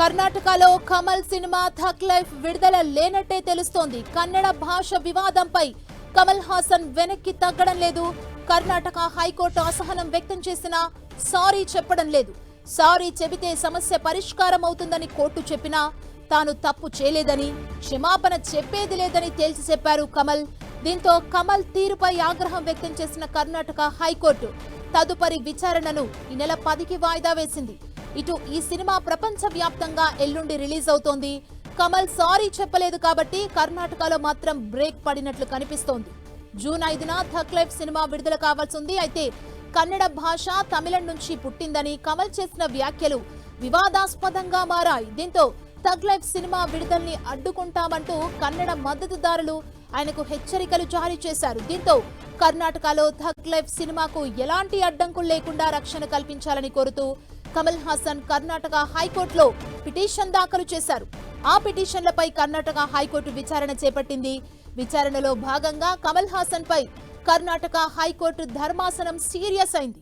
కర్ణాటకలో Kamal cinema thug life విడుదల లేనట్టే తెలుస్తోంది. కన్నడ భాష వివాదంపై కమల్ హాసన్ వెనక్కి తగ్గడం లేదు. కర్ణాటక హైకోర్టు అసహనం వ్యక్తం చేసినా సారీ చెప్పడం లేదు. సారీ చెబితే సమస్య పరిష్కారం అవుతుందని కోర్టు చెప్పినా తాను తప్పు చేయలేదని క్షమాపణ చెప్పేది లేదని తేల్చి చెప్పారు కమల్. దీంతో కమల్ తీరుపై ఆగ్రహం వ్యక్తం చేసిన కర్ణాటక హైకోర్టు తదుపరి విచారణను ఈ నెల పదికి వాయిదా వేసింది. ఇటు ఈ సినిమా ప్రపంచ వ్యాప్తంగా ఎల్లుండి రిలీజ్ అవుతోంది. కమల్ సారీ చెప్పలేదు కాబట్టి కర్ణాటకలో మాత్రం బ్రేక్ పడినట్లు కనిపిస్తోంది. జూన్ ఐదున థక్ లైఫ్ సినిమా విడుదల కావాల్సింది. అయితే కన్నడ భాష తమిళం నుంచి పుట్టిందని కమల్ చేసిన వ్యాఖ్యలు వివాదాస్పదంగా మారాయి. దీంతో థగ్ లైఫ్ సినిమా విడుదలని అడ్డుకుంటామంటూ కన్నడ మద్దతుదారులు ఆయనకు హెచ్చరికలు జారీ చేశారు. దీంతో కర్ణాటకలో థగ్ లైఫ్ సినిమాకు ఎలాంటి అడ్డంకులు లేకుండా రక్షణ కల్పించాలని కోరుతూ కమల్ హాసన్ కర్ణాటక హైకోర్టులో పిటిషన్ దాఖలు చేశారు. ఆ పిటిషన్లపై కర్ణాటక హైకోర్టు విచారణ చేపట్టింది. విచారణలో భాగంగా కమల్ హాసన్ పై కర్ణాటక హైకోర్టు ధర్మాసనం సీరియస్ అయింది.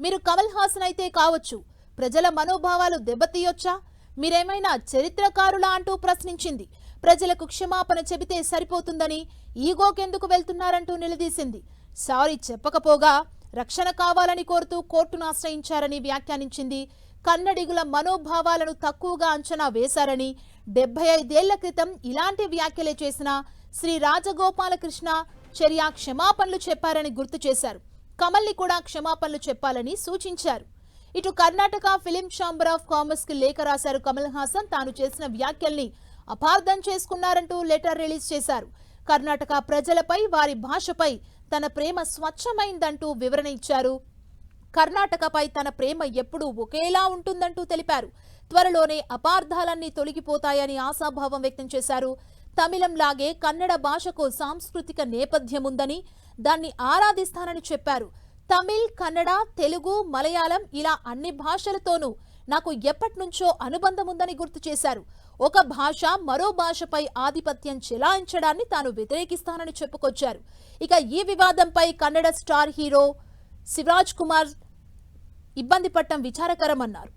మీరు కమల్ హాసన్ అయితే కావచ్చు. ప్రజల మనోభావాలు దెబ్బతీయొచ్చా? మీరేమైనా చరిత్రకారులా అంటూ ప్రశ్నించింది. ప్రజలకు క్షమాపణ చెబితే సరిపోతుందని ఈగోకెందుకు వెళ్తున్నారంటూ నిలదీసింది. సారీ చెప్పకపోగా రక్షణ కావాలని కోరుతూ కోర్టును ఆశ్రయించారని వ్యాఖ్యానించింది. కన్నడిగుల మనోభావాలను తక్కువగా అంచనా వేశారని డెబ్బై ఐదేళ్ళ క్రితం ఇలాంటి వ్యాఖ్యలే చేసిన శ్రీ రాజగోపాలకృష్ణ చర్య క్షమాపణలు చెప్పారని గుర్తు చేశారు. కమల్ని కూడా క్షమాపణలు చెప్పాలని సూచించారు. ఇటు కర్ణాటక ఫిలిం ఛాంబర్ ఆఫ్ కామర్స్కి లేఖ రాశారు కమల్ హాసన్. తాను చేసిన వ్యాఖ్యల్ని అపార్థం చేసుకున్నారంటూ లెటర్ రిలీజ్ చేశారు. కర్ణాటక ప్రజలపై వారి భాషపై తన ప్రేమ స్వచ్ఛమైందంటూ వివరణ ఇచ్చారు. కర్ణాటకపై తన ప్రేమ ఎప్పుడూ ఒకేలా ఉంటుందంటూ తెలిపారు. త్వరలోనే అపార్థాలన్నీ తొలగిపోతాయని ఆశాభావం వ్యక్తం చేశారు. తమిళంలాగే కన్నడ భాషకు సాంస్కృతిక నేపథ్యం ఉందని దాన్ని ఆరాధిస్తానని చెప్పారు. తమిళ్ కన్నడ తెలుగు మలయాళం ఇలా అన్ని భాషలతోనూ నాకు ఎప్పటినుంచో అనుబంధం ఉందని గుర్తు చేశారు. ఒక భాష మరో భాషపై ఆధిపత్యం చెలాయించడాన్ని తాను వ్యతిరేకిస్తానని చెప్పుకొచ్చారు. ఇక ఈ వివాదంపై కన్నడ స్టార్ హీరో శివరాజ్ కుమార్ ఇబ్బంది పట్టడం విచారకరమన్నారు.